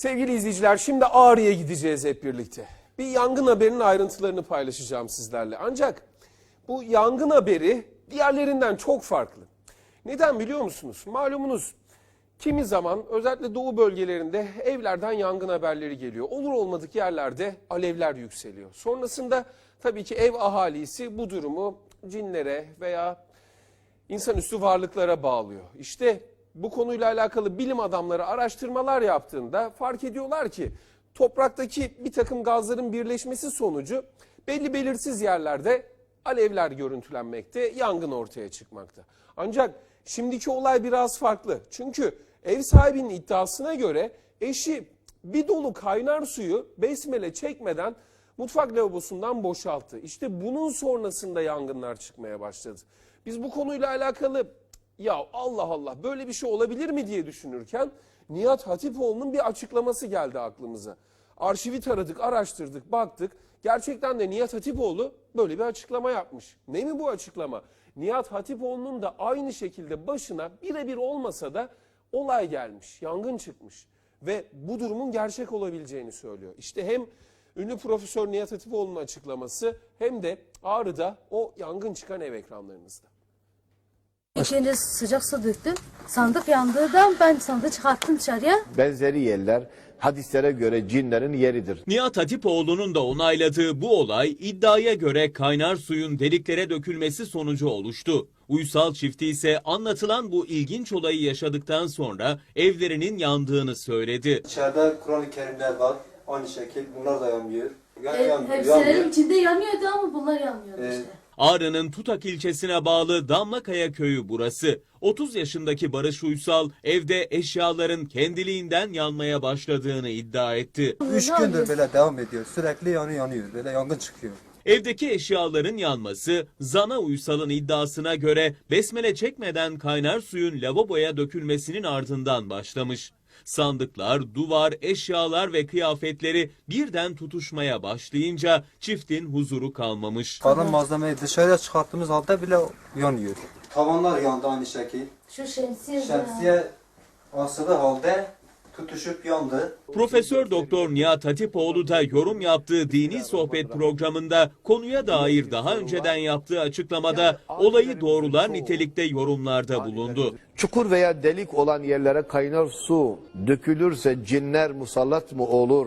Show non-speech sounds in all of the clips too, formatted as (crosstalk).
Sevgili izleyiciler şimdi Ağrı'ya gideceğiz hep birlikte. Bir yangın haberinin ayrıntılarını paylaşacağım sizlerle. Ancak bu yangın haberi diğerlerinden çok farklı. Neden biliyor musunuz? Malumunuz kimi zaman özellikle doğu bölgelerinde evlerden yangın haberleri geliyor. Olur olmadık yerlerde alevler yükseliyor. Sonrasında tabii ki ev ahalisi bu durumu cinlere veya insanüstü varlıklara bağlıyor. İşte bu konuyla alakalı bilim adamları araştırmalar yaptığında fark ediyorlar ki topraktaki bir takım gazların birleşmesi sonucu belli belirsiz yerlerde alevler görüntülenmekte, yangın ortaya çıkmakta. Ancak şimdiki olay biraz farklı. Çünkü ev sahibinin iddiasına göre eşi bir dolu kaynar suyu besmele çekmeden mutfak lavabosundan boşalttı. İşte bunun sonrasında yangınlar çıkmaya başladı. Biz bu konuyla alakalı ya Allah Allah böyle bir şey olabilir mi diye düşünürken Nihat Hatipoğlu'nun bir açıklaması geldi aklımıza. Arşivi taradık, araştırdık, baktık. Gerçekten de Nihat Hatipoğlu böyle bir açıklama yapmış. Ne mi bu açıklama? Nihat Hatipoğlu'nun da aynı şekilde başına birebir olmasa da olay gelmiş, yangın çıkmış ve bu durumun gerçek olabileceğini söylüyor. İşte hem ünlü profesör Nihat Hatipoğlu'nun açıklaması hem de Ağrı'da o yangın çıkan ev ekranlarınızda. İçine sıcak su döktüm. Sandık yandığından ben sandığı çıkarttım dışarıya. benzeri yerler hadislere göre cinlerin yeridir. Nihat Hatipoğlu'nun da onayladığı bu olay iddiaya göre kaynar suyun deliklere dökülmesi sonucu oluştu. Uysal çifti ise anlatılan bu ilginç olayı yaşadıktan sonra evlerinin yandığını söyledi. İçeride Kur'an-ı Kerimler var. Aynı şekil bunlar da yanmıyor. Yan- hepsilerin yanmıyor. içinde yanıyordu ama bunlar yanmıyordu Ee, işte. Ağrı'nın Tutak ilçesine bağlı Damlakaya köyü burası. 30 yaşındaki Barış Uysal evde eşyaların kendiliğinden yanmaya başladığını iddia etti. Üç gündür böyle devam ediyor. Sürekli yanıyor yanıyor. Böyle yangın çıkıyor. Evdeki eşyaların yanması Zana Uysal'ın iddiasına göre besmele çekmeden kaynar suyun lavaboya dökülmesinin ardından başlamış. Sandıklar, duvar, eşyalar ve kıyafetleri birden tutuşmaya başlayınca çiftin huzuru kalmamış. Kalan malzemeyi dışarıya çıkarttığımız halde bile yanıyor. Tavanlar yandı aynı şekil. Şu şemsiye. Şemsiye asılı halde tutuşup yandı. Profesör Doktor Nihat Hatipoğlu da yorum yaptığı dini sohbet programında konuya dair daha önceden yaptığı açıklamada olayı doğrular nitelikte yorumlarda bulundu. Çukur veya delik olan yerlere kaynar su dökülürse cinler musallat mı olur?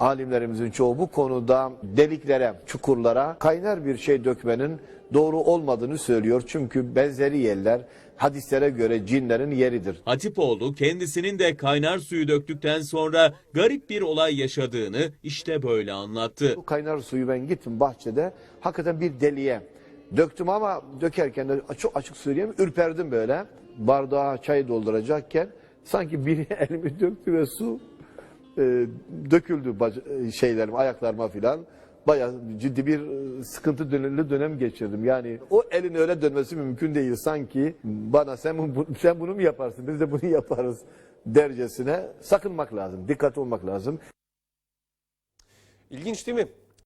Alimlerimizin çoğu bu konuda deliklere, çukurlara kaynar bir şey dökmenin doğru olmadığını söylüyor. Çünkü benzeri yerler hadislere göre cinlerin yeridir. Hatipoğlu kendisinin de kaynar suyu döktükten sonra garip bir olay yaşadığını işte böyle anlattı. Bu kaynar suyu ben gittim bahçede hakikaten bir deliğe döktüm ama dökerken de çok açık söyleyeyim ürperdim böyle. Bardağa çay dolduracakken sanki biri (laughs) elimi döktü ve su e, döküldü bac- e, şeylerim ayaklarıma filan. Bayağı ciddi bir e, sıkıntı dönemli dönem geçirdim. Yani o elin öyle dönmesi mümkün değil. Sanki bana sen, sen bunu mu yaparsın biz de bunu (laughs) yaparız dercesine sakınmak lazım. Dikkat olmak lazım. İlginç değil mi?